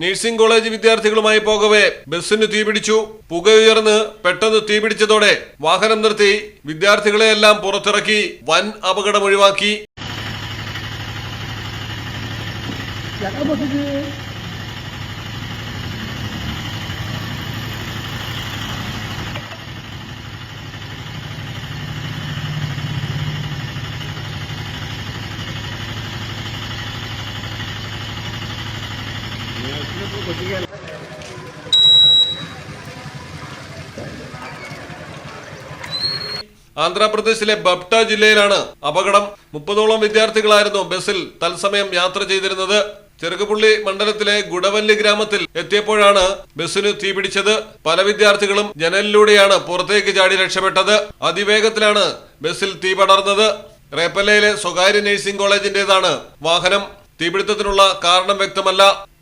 Nursing college വിദ്യാർത്ഥികളുമായി പോകവെ. ബസ്സിന് തീപിടിച്ചു. പുക ഉയർന്ന് പെട്ടെന്ന് തീപിടിച്ചതോടെ വാഹനം നിർത്തി വിദ്യാർത്ഥികളെയെല്ലാം പുറത്തിറക്കി വൻ അപകടം ഒഴിവാക്കി. ആന്ധ്രാപ്രദേശിലെ ബപ്റ്റ ജില്ലയിലാണ് അപകടം. മുപ്പതോളം വിദ്യാർത്ഥികളായിരുന്നു ബസ്സിൽ തത്സമയം യാത്ര ചെയ്തിരുന്നത്. ചെറുകുപുള്ളി മണ്ഡലത്തിലെ ഗുഡവല്ലി ഗ്രാമത്തിൽ എത്തിയപ്പോഴാണ് ബസ്സിന് തീപിടിച്ചത് പല വിദ്യാർത്ഥികളും ജനലിലൂടെയാണ് പുറത്തേക്ക് ചാടി രക്ഷപ്പെട്ടത്. അതിവേഗത്തിലാണ് ബസ്സിൽ തീ പടർന്നത്. റേപ്പല്ലയിലെ സ്വകാര്യ നഴ്സിംഗ് കോളേജിന്റേതാണ് വാഹനം. തീപിടുത്തത്തിനുള്ള കാരണം വ്യക്തമല്ല.